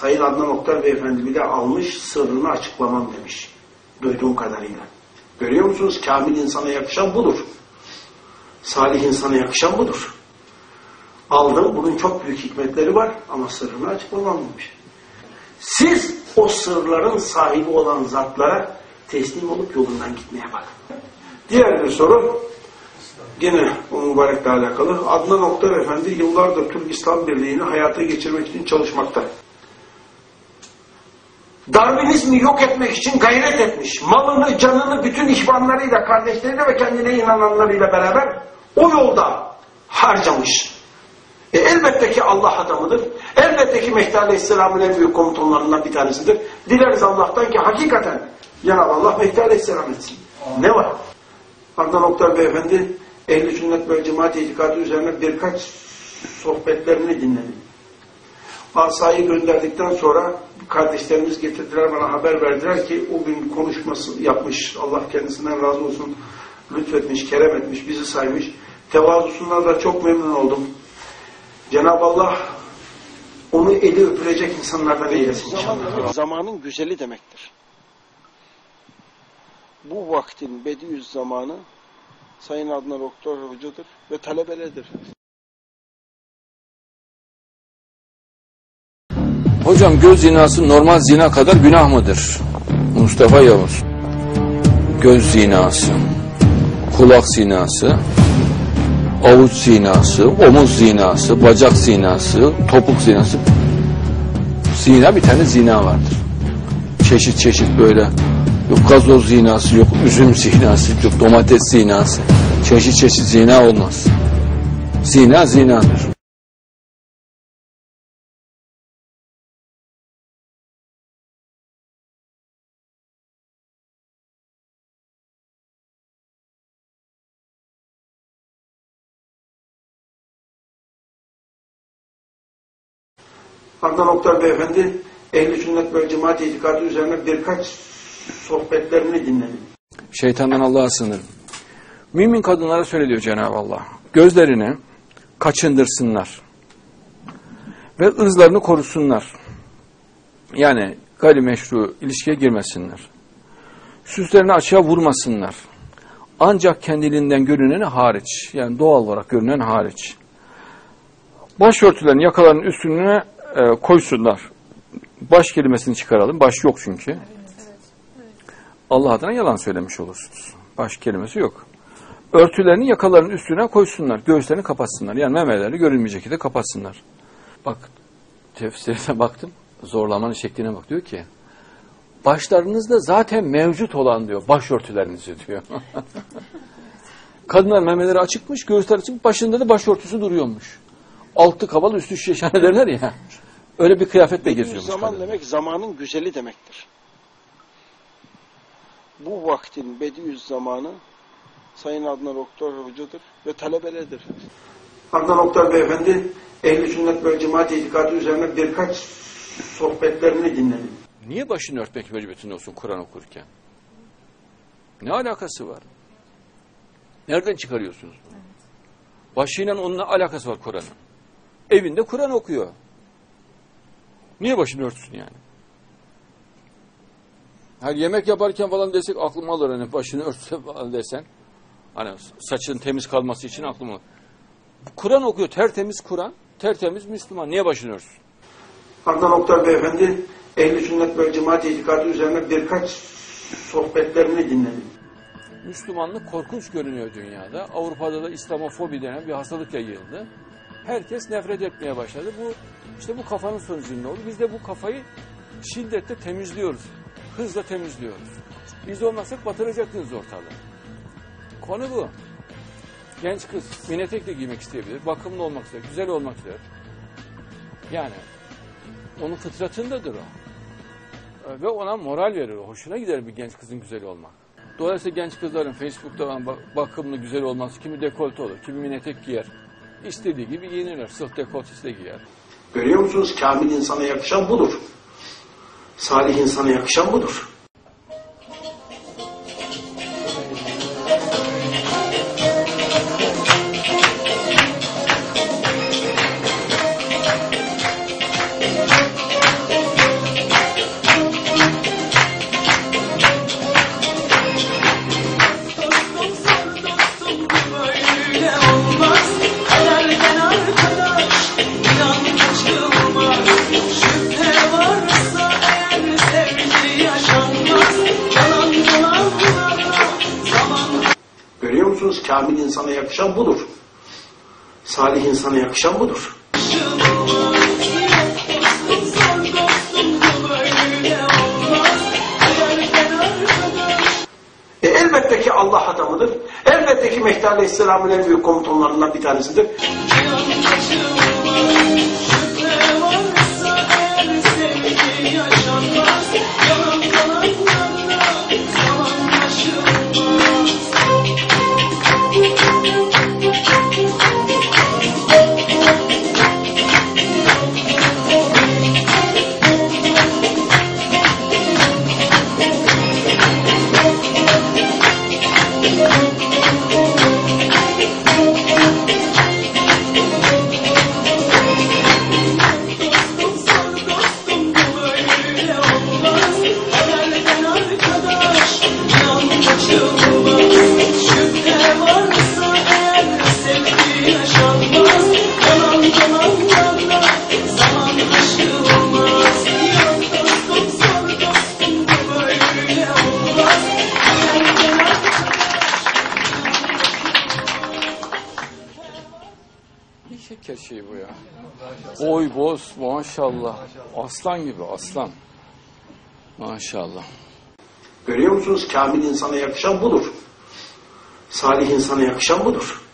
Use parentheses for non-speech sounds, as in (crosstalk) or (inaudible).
Sayın Adnan Oktar Beyefendi bile almış sırrını açıklamam demiş. Duyduğum kadarıyla. Görüyor musunuz? Kamil insana yakışan budur. Salih insana yakışan budur. Aldım, bunun çok büyük hikmetleri var ama sırrını açıklamam demiş. Siz o sırların sahibi olan zatlara teslim olup yolundan gitmeye bakın. Diğer bir soru, yine o mübarekle alakalı. Adnan Oktar Efendi yıllardır Türk İslam Birliği'ni hayata geçirmek için çalışmakta. Darwinizmi yok etmek için gayret etmiş. Malını, canını, bütün ihvanlarıyla, kardeşleriyle ve kendine inananlarıyla beraber o yolda harcamış. E, elbette ki Allah adamıdır. Elbette ki Mehdi Aleyhisselam'ın en büyük komutanlarından bir tanesidir. Dileriz Allah'tan ki hakikaten Cenab-ı Allah Mehdi Aleyhisselam etsin. Ne var? Adnan Oktar Beyefendi Ehl-i Sünnet ve Cemaat itikadı üzerine birkaç sohbetlerini dinledim. Asayı gönderdikten sonra kardeşlerimiz getirdiler bana haber verdiler ki o gün konuşması yapmış. Allah kendisinden razı olsun. Lütfetmiş, kerem etmiş, bizi saymış. Tevazusundan da çok memnun oldum. Cenab-ı Allah onu eli öpülecek insanlardan eylesin inşallah. Zamanın güzeli demektir. Bu vaktin bediüz zamanı Sayın Adnan Oktar Hoca'dır ve talebeleridir. Hocam göz zinası normal zina kadar günah mıdır? Mustafa Yavuz. Göz zinası, kulak zinası, avuç zinası, omuz zinası, bacak zinası, topuk zinası. Zina bir tane zina vardır. Çeşit çeşit böyle. Yok gazoz zinası, yok üzüm zinası, yok domates zinası. Çeşit çeşit zina olmaz. Zina zinadır. Adnan Oktar Beyefendi Ehl-i Sünnet ve Cemaat itikadı üzerine birkaç sohbetlerini dinledim. Şeytandan Allah'a sığınırım. Mümin kadınlara söyle diyor Cenab-ı Allah. Gözlerini kaçındırsınlar. Ve ırzlarını korusunlar. Yani gayrimeşru ilişkiye girmesinler. Süslerini açığa vurmasınlar. Ancak kendiliğinden görüneni hariç. Yani doğal olarak görünen hariç. Başörtülerini yakalarının üstüne e, koysunlar. Baş kelimesini çıkaralım. Baş yok çünkü. Allah adına yalan söylemiş olursunuz. Baş kelimesi yok. Örtülerini yakalarının üstüne koysunlar. Göğüslerini kapatsınlar. Yani memeleri görünmeyecek şekilde kapatsınlar. Bak tefsirine baktım. Zorlamanın şekline bak diyor ki başlarınızda zaten mevcut olan diyor başörtülerinizi diyor. (laughs) Kadınlar memeleri açıkmış, göğüsler açık, başında da başörtüsü duruyormuş. Altı kabalı üstü şişhane derler ya. Öyle bir kıyafetle geziyormuş. Zaman kadın. demek zamanın güzeli demektir. Bu vaktin bediüz zamanı Sayın Adnan Oktar Hoca'dır ve talebeleridir. Adnan Oktar Beyefendi Ehl-i Sünnet ve Cemaat itikadı üzerine birkaç sohbetlerini dinledim. Niye başını örtmek mecburiyetinde olsun Kur'an okurken? Ne alakası var? Nereden çıkarıyorsunuz bunu? Başıyla onunla alakası var Kur'an'ın. Evinde Kur'an okuyor. Niye başını örtsün yani? Hani yemek yaparken falan desek aklım alır hani başını örtse falan desen. Hani saçın temiz kalması için aklım alır. Kur'an okuyor tertemiz Kur'an, tertemiz Müslüman. Niye başını örtsün? Adnan Oktar Beyefendi Ehl-i Sünnet ve Cemaat itikadı üzerine birkaç sohbetlerini dinledim. Müslümanlık korkunç görünüyor dünyada. Avrupa'da da İslamofobi denen bir hastalık yayıldı. Herkes nefret etmeye başladı. Bu işte bu kafanın sonucunda oldu. Biz de bu kafayı şiddetle temizliyoruz. Hızla temizliyoruz. Biz olmasak batıracaktınız ortalığı. Konu bu. Genç kız mini de giymek isteyebilir. Bakımlı olmak ister. Güzel olmak ister. Yani onun fıtratındadır o. Ve ona moral verir. Hoşuna gider bir genç kızın güzel olmak. Dolayısıyla genç kızların Facebook'ta bakımlı güzel olması kimi dekolte olur, kimi mini etek giyer. İstediği gibi giyinirler. Sırt dekoltesi de giyer. Görüyor musunuz? Kamil insana yakışan budur. Salih insana yakışan budur. Kamil insana yakışan budur. Salih insana yakışan budur. E, elbette ki Allah adamıdır. Elbette ki Mehdi Aleyhisselam'ın en büyük komutanlarından bir tanesidir. Bir şeker şey bu ya. Boy boz maşallah. Aslan gibi aslan. Maşallah. Görüyor musunuz? Kamil insana yakışan budur. Salih insana yakışan budur.